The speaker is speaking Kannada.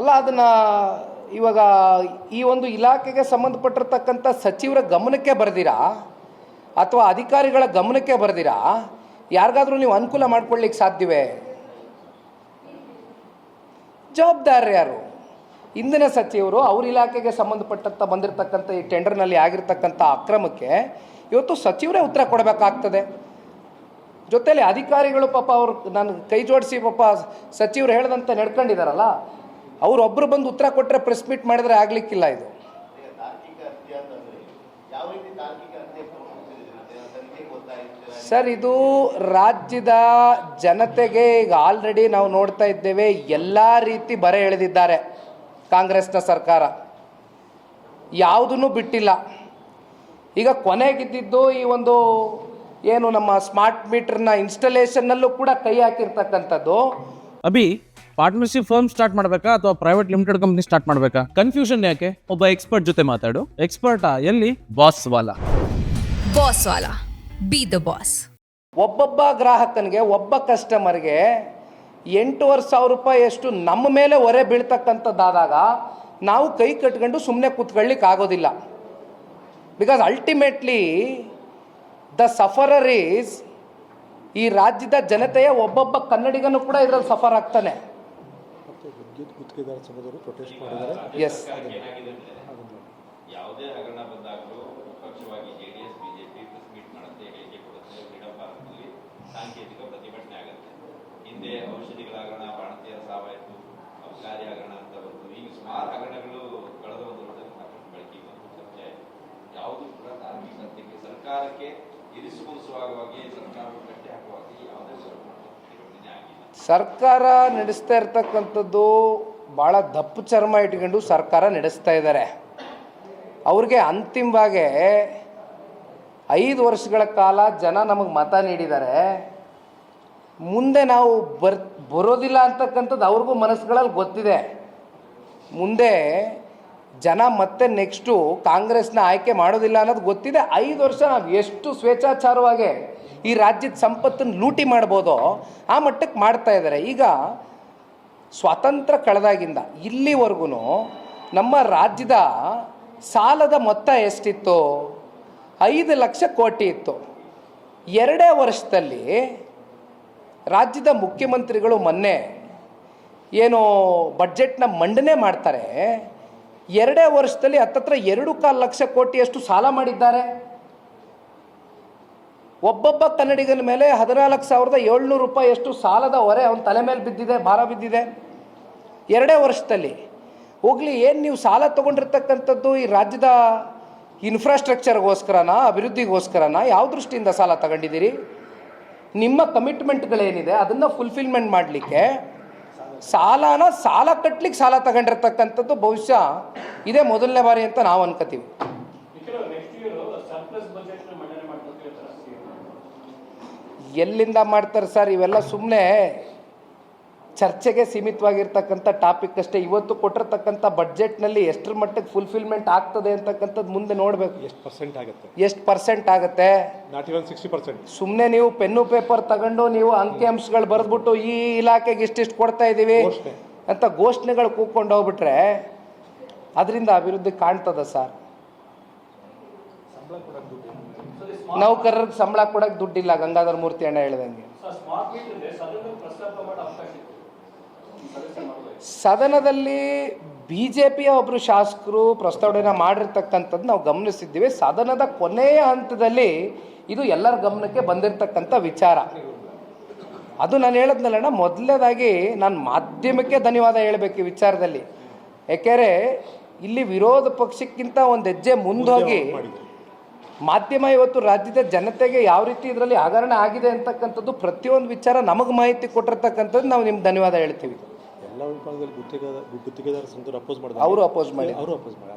ಅಲ್ಲ, ಅದನ್ನ ಇವಾಗ ಈ ಒಂದು ಇಲಾಖೆಗೆ ಸಂಬಂಧಪಟ್ಟಿರ್ತಕ್ಕಂಥ ಸಚಿವರ ಗಮನಕ್ಕೆ ಬರ್ದಿರಾ? ಅಥವಾ ಅಧಿಕಾರಿಗಳ ಗಮನಕ್ಕೆ ಬರೆದಿರಾ? ಯಾರಿಗಾದರೂ ನೀವು ಅನುಕೂಲ ಮಾಡ್ಕೊಳ್ಳಿಕ್ಕೆ ಸಾಧ್ಯವೇ? ಜವಾಬ್ದಾರ ಯಾರು? ಇಂದಿನ ಸಚಿವರು ಅವ್ರ ಇಲಾಖೆಗೆ ಸಂಬಂಧಪಟ್ಟಂತ ಬಂದಿರತಕ್ಕಂಥ ಈ ಟೆಂಡರ್ನಲ್ಲಿ ಆಗಿರ್ತಕ್ಕಂಥ ಅಕ್ರಮಕ್ಕೆ ಇವತ್ತು ಸಚಿವರೇ ಉತ್ತರ ಕೊಡಬೇಕಾಗ್ತದೆ. ಜೊತೆಯಲ್ಲಿ ಅಧಿಕಾರಿಗಳು ಪಾಪ ಅವರು ನಾನು ಕೈ ಜೋಡಿಸಿ ಪಾಪ ಸಚಿವರು ಹೇಳ್ದಂತೆ ನಡ್ಕೊಂಡಿದಾರಲ್ಲ ಅವ್ರೊಬ್ಬರು ಬಂದು ಉತ್ತರ ಕೊಟ್ಟರೆ ಪ್ರೆಸ್ ಮೀಟ್ ಮಾಡಿದ್ರೆ ಆಗ್ಲಿಕ್ಕಿಲ್ಲ ಇದು. ಸರ್, ಇದು ರಾಜ್ಯದ ಜನತೆಗೆ ಈಗ ಆಲ್ರೆಡಿ ನಾವು ನೋಡ್ತಾ ಇದ್ದೇವೆ, ಎಲ್ಲ ರೀತಿ ಬರೆ ಎಳೆದಿದ್ದಾರೆ ಕಾಂಗ್ರೆಸ್ನ ಸರ್ಕಾರ. ಯಾವುದನ್ನು ಬಿಟ್ಟಿಲ್ಲ. ಈಗ ಕೊನೆಗಿದ್ದಿದ್ದು ಈ ಒಂದು ಏನು ನಮ್ಮ ಸ್ಮಾರ್ಟ್ ಮೀಟರ್ನ ಇನ್ಸ್ಟಲೇಷನ್ನಲ್ಲೂ ಕೂಡ ಕೈ ಹಾಕಿರ್ತಕ್ಕಂಥದ್ದು. ಅಭಿ ಪಾರ್ಟ್ನರ್ಶಿಪ್ ಫರ್ಮ್ ಸ್ಟಾರ್ಟ್ ಮಾಡಬೇಕಾ ಅಥವಾ ಪ್ರೈವೇಟ್ ಲಿಮಿಟೆಡ್ ಕಂಪನಿ ಸ್ಟಾರ್ಟ್ ಮಾಡಬೇಕಾ? ಕನ್ಫ್ಯೂಷನ್ ಯಾಕೆ? ಒಬ್ಬ ಎಕ್ಸ್ಪರ್ಟ್ ಜೊತೆ ಮಾತಾಡು. ಎಕ್ಸ್ಪರ್ಟಾ ಎಲ್ಲಿ? ಬಾಸ್ ವಾಲ. ಬಾಸ್ ವಾಲ. ಬಿ ದ ಬಾಸ್ ಒಬ್ಬೊಬ್ಬ ಗ್ರಾಹಕನಿಗೆ ಒಬ್ಬ ಕಸ್ಟಮರ್ಗೆ ಎಂಟೂವರೆ ಸಾವಿರ ರೂಪಾಯಿ ಎಷ್ಟು ನಮ್ಮ ಮೇಲೆ ಹೊರೆ ಬೀಳ್ತಕ್ಕಂಥದ್ದಾದಾಗ ನಾವು ಕೈ ಕಟ್ಕೊಂಡು ಸುಮ್ಮನೆ ಕೂತ್ಕೊಳ್ಳಿಕ್ಕೆ ಆಗೋದಿಲ್ಲ. Because ultimately the sufferer is ಈ ರಾಜ್ಯದ ಜನತೆಯ ಒಬ್ಬೊಬ್ಬ ಕನ್ನಡಿಗನು ಕೂಡ ಇದರಲ್ಲಿ ಸಫರ್ ಆಗ್ತಾನೆ. ವಿದ್ಯುತ್ ಗುತ್ತಿಗೆದಾರ ಸಂಘದವರು ಪ್ರೊಟೆಸ್ಟ್ ಮಾಡಿದ್ದಾರೆ. ಎಸ್ ಯಾವುದೇ ಹಗರಣ ಬಂದಾಗಲೂ ಪಕ್ಷವಾಗಿ ಜೆಡಿಎಸ್ ಬಿಜೆಪಿ ಪ್ರೆಸ್ ಮೀಟ್ ಮಾಡುತ್ತೆ ಹೇಳಿಕೆ ಕೊಡುತ್ತೆ ಕ್ರೀಡಾ ಪಾರ್ಕ್ನಲ್ಲಿ ಸಾಂಕೇತಿಕ ಪ್ರತಿಭಟನೆ ಆಗುತ್ತೆ. ಹಿಂದೆ ಔಷಧಿಗಳ ಹಗರಣ ಬಾಣತಿಯರ ಸಾವಾಯಿತು ಅಬಕಾರಿ ಹಗರಣ ಅಂತ ಬಂತು. ಈಗ ಸುಮಾರು ಹಗರಣಗಳು ಕಳೆದ ಒಂದು ವರ್ಷದಲ್ಲಿ ಸಾಕಷ್ಟು ಬೆಳಕಿಗೆ ಬಂತು. ಚರ್ಚೆ ಆಯ್ತು. ಯಾವುದು ಕೂಡ ಧಾರ್ಮಿಕ ಸತ್ಯಕ್ಕೆ ಸರ್ಕಾರಕ್ಕೆ ಇರಿಸುಗೊಳಿಸುವಾಗವಾಗಿ ಸರ್ಕಾರವನ್ನು ಕಟ್ಟಿ ಹಾಕುವಾಗಿ ಯಾವುದೇ ಸರ್ಕಾರ ನಡೆಸ್ತಾ ಇರ್ತಕ್ಕಂಥದ್ದು ಭಾಳ ದಪ್ಪು ಚರ್ಮ ಇಟ್ಕೊಂಡು ಸರ್ಕಾರ ನಡೆಸ್ತಾ ಇದ್ದಾರೆ ಅವ್ರಿಗೆ ಅಂತಿಮವಾಗಿ ಐದು ವರ್ಷಗಳ ಕಾಲ ಜನ ನಮಗೆ ಮತ ನೀಡಿದ್ದಾರೆ ಮುಂದೆ ನಾವು ಬರ್, ಬರೋದಿಲ್ಲ ಅಂತಕ್ಕಂಥದ್ದು ಅವ್ರಿಗೂ ಮನಸ್ಸುಗಳಲ್ಲಿ ಗೊತ್ತಿದೆ. ಮುಂದೆ ಜನ ಮತ್ತೆ ನೆಕ್ಸ್ಟು ಕಾಂಗ್ರೆಸ್ನ ಆಯ್ಕೆ ಮಾಡೋದಿಲ್ಲ ಅನ್ನೋದು ಗೊತ್ತಿದೆ. ಐದು ವರ್ಷ ನಾವು ಎಷ್ಟು ಸ್ವೇಚ್ಛಾಚಾರವಾಗಿ ಈ ರಾಜ್ಯದ ಸಂಪತ್ತನ್ನು ಲೂಟಿ ಮಾಡ್ಬೋದೋ ಆ ಮಟ್ಟಕ್ಕೆ ಮಾಡ್ತಾ ಇದ್ದಾರೆ. ಈಗ ಸ್ವಾತಂತ್ರ್ಯ ಕಳೆದಾಗಿಂದ ಇಲ್ಲಿವರೆಗೂ ನಮ್ಮ ರಾಜ್ಯದ ಸಾಲದ ಮೊತ್ತ ಎಷ್ಟಿತ್ತು? ಐದು ಲಕ್ಷ ಕೋಟಿ ಇತ್ತು. ಎರಡೇ ವರ್ಷದಲ್ಲಿ ರಾಜ್ಯದ ಮುಖ್ಯಮಂತ್ರಿಗಳು ಮೊನ್ನೆ ಏನು ಬಡ್ಜೆಟ್ನ ಮಂಡನೆ ಮಾಡ್ತಾರೆ. ಎರಡೇ ವರ್ಷದಲ್ಲಿ ಹತ್ತತ್ರ ಎರಡು ಕಾಲು ಲಕ್ಷ ಕೋಟಿಯಷ್ಟು ಸಾಲ ಮಾಡಿದ್ದಾರೆ. ಒಬ್ಬೊಬ್ಬ ಕನ್ನಡಿಗನ ಮೇಲೆ ಹದಿನಾಲ್ಕು ಸಾವಿರದ ಏಳ್ನೂರು ರೂಪಾಯಿಯಷ್ಟು ಸಾಲದ ಹೊರೆ ಅವನ ತಲೆ ಮೇಲೆ ಬಿದ್ದಿದೆ, ಭಾರ ಬಿದ್ದಿದೆ. ಎರಡೇ ವರ್ಷದಲ್ಲಿ ಹೋಗಲಿ, ಏನು ನೀವು ಸಾಲ ತೊಗೊಂಡಿರ್ತಕ್ಕಂಥದ್ದು ಈ ರಾಜ್ಯದ ಇನ್ಫ್ರಾಸ್ಟ್ರಕ್ಚರ್ಗೋಸ್ಕರನ ಅಭಿವೃದ್ಧಿಗೋಸ್ಕರನ, ಯಾವ ದೃಷ್ಟಿಯಿಂದ ಸಾಲ ತಗೊಂಡಿದ್ದೀರಿ? ನಿಮ್ಮ ಕಮಿಟ್ಮೆಂಟ್ಗಳೇನಿದೆ ಅದನ್ನು ಫುಲ್ಫಿಲ್ಮೆಂಟ್ ಮಾಡಲಿಕ್ಕೆ ಸಾಲನ ಸಾಲ ಕಟ್ಟಲಿಕ್ಕೆ ಸಾಲ ತಗೊಂಡಿರ್ತಕ್ಕಂಥದ್ದು ಬಹುಶಃ ಇದೇ ಮೊದಲನೇ ಬಾರಿ ಅಂತ ನಾವು ಅನ್ಕೋತೀವಿ. ಎಲ್ಲಿಂದ ಮಾಡ್ತಾರೆ ಸರ್? ಇವೆಲ್ಲ ಸುಮ್ಮನೆ ಚರ್ಚೆಗೆ ಸೀಮಿತವಾಗಿರ್ತಕ್ಕಂಥ ಟಾಪಿಕ್ ಅಷ್ಟೇ. ಇವತ್ತು ಕೊಟ್ಟಿರ್ತಕ್ಕಂಥ ಬಡ್ಜೆಟ್ನಲ್ಲಿ ಎಷ್ಟರ ಮಟ್ಟಕ್ಕೆ ಫುಲ್ಫಿಲ್ಮೆಂಟ್ ಆಗ್ತದೆ ಅಂತಕ್ಕಂಥದ್ದು ಮುಂದೆ ನೋಡಬೇಕು. ಎಷ್ಟು ಪರ್ಸೆಂಟ್ ಆಗುತ್ತೆ? ಎಷ್ಟು ಪರ್ಸೆಂಟ್ ಆಗುತ್ತೆ? ನಾಟ್ ಇವನ್ ಸಿಕ್ಸ್ಟಿ ಪರ್ಸೆಂಟ್ ಸುಮ್ಮನೆ ನೀವು ಪೆನ್ನು ಪೇಪರ್ ತಗೊಂಡು ನೀವು ಅಂಕಿ ಅಂಶಗಳು ಬರೆದ್ಬಿಟ್ಟು ಈ ಇಲಾಖೆಗೆ ಇಷ್ಟಿಷ್ಟು ಕೊಡ್ತಾ ಇದ್ದೀವಿ ಅಂತ ಘೋಷಣೆಗಳು ಕೂಕೊಂಡು ಹೋಗ್ಬಿಟ್ರೆ ಅದರಿಂದ ಅಭಿವೃದ್ಧಿ ಕಾಣ್ತದ ಸರ್? ನೌಕರರಿಗೆ ಸಂಬಳ ಕೊಡಕ್ಕೆ ದುಡ್ಡಿಲ್ಲ ಗಂಗಾಧರ ಮೂರ್ತಿ ಅಣ್ಣ ಹೇಳ್ದಂಗೆ. ಸದನದಲ್ಲಿ ಬಿ ಜೆ ಪಿಯ ಒಬ್ಬರು ಶಾಸಕರು ಪ್ರಸ್ತಾವನೆ ಮಾಡಿರ್ತಕ್ಕಂಥದ್ದು ನಾವು ಗಮನಿಸಿದ್ದೀವಿ. ಸದನದ ಕೊನೆಯ ಹಂತದಲ್ಲಿ ಇದು ಎಲ್ಲರ ಗಮನಕ್ಕೆ ಬಂದಿರತಕ್ಕಂಥ ವಿಚಾರ. ಅದು ನಾನು ಹೇಳದ್ನಲ್ಲಣ್ಣ ಮೊದಲನೇದಾಗಿ ನಾನು ಮಾಧ್ಯಮಕ್ಕೆ ಧನ್ಯವಾದ ಹೇಳಬೇಕು ಈ ವಿಚಾರದಲ್ಲಿ. ಯಾಕೆಂದರೆ ಇಲ್ಲಿ ವಿರೋಧ ಪಕ್ಷಕ್ಕಿಂತ ಒಂದು ಹೆಜ್ಜೆ ಮುಂದೋಗಿ ಮಾಧ್ಯಮ ಇವತ್ತು ರಾಜ್ಯದ ಜನತೆಗೆ ಯಾವ ರೀತಿ ಇದರಲ್ಲಿ ಹಗರಣ ಆಗಿದೆ ಅಂತಕ್ಕಂಥದ್ದು ಪ್ರತಿಯೊಂದು ವಿಚಾರ ನಮಗೆ ಮಾಹಿತಿ ಕೊಟ್ಟಿರ್ತಕ್ಕಂಥದ್ದು ನಾವು ನಿಮ್ಗೆ ಧನ್ಯವಾದ ಹೇಳ್ತೀವಿ. ಎಲ್ಲ ವಿಭಾಗದಲ್ಲಿ ಗುತ್ತಿಗೆದಾರ ಸಂಘದವರು ಅಪೋಸ್ ಮಾಡಿದ್ರು ಅವರು ಅಪೋಸ್ ಮಾಡಿ. ಅವರು ಅಪೋಸ್ ಮಾಡಿ.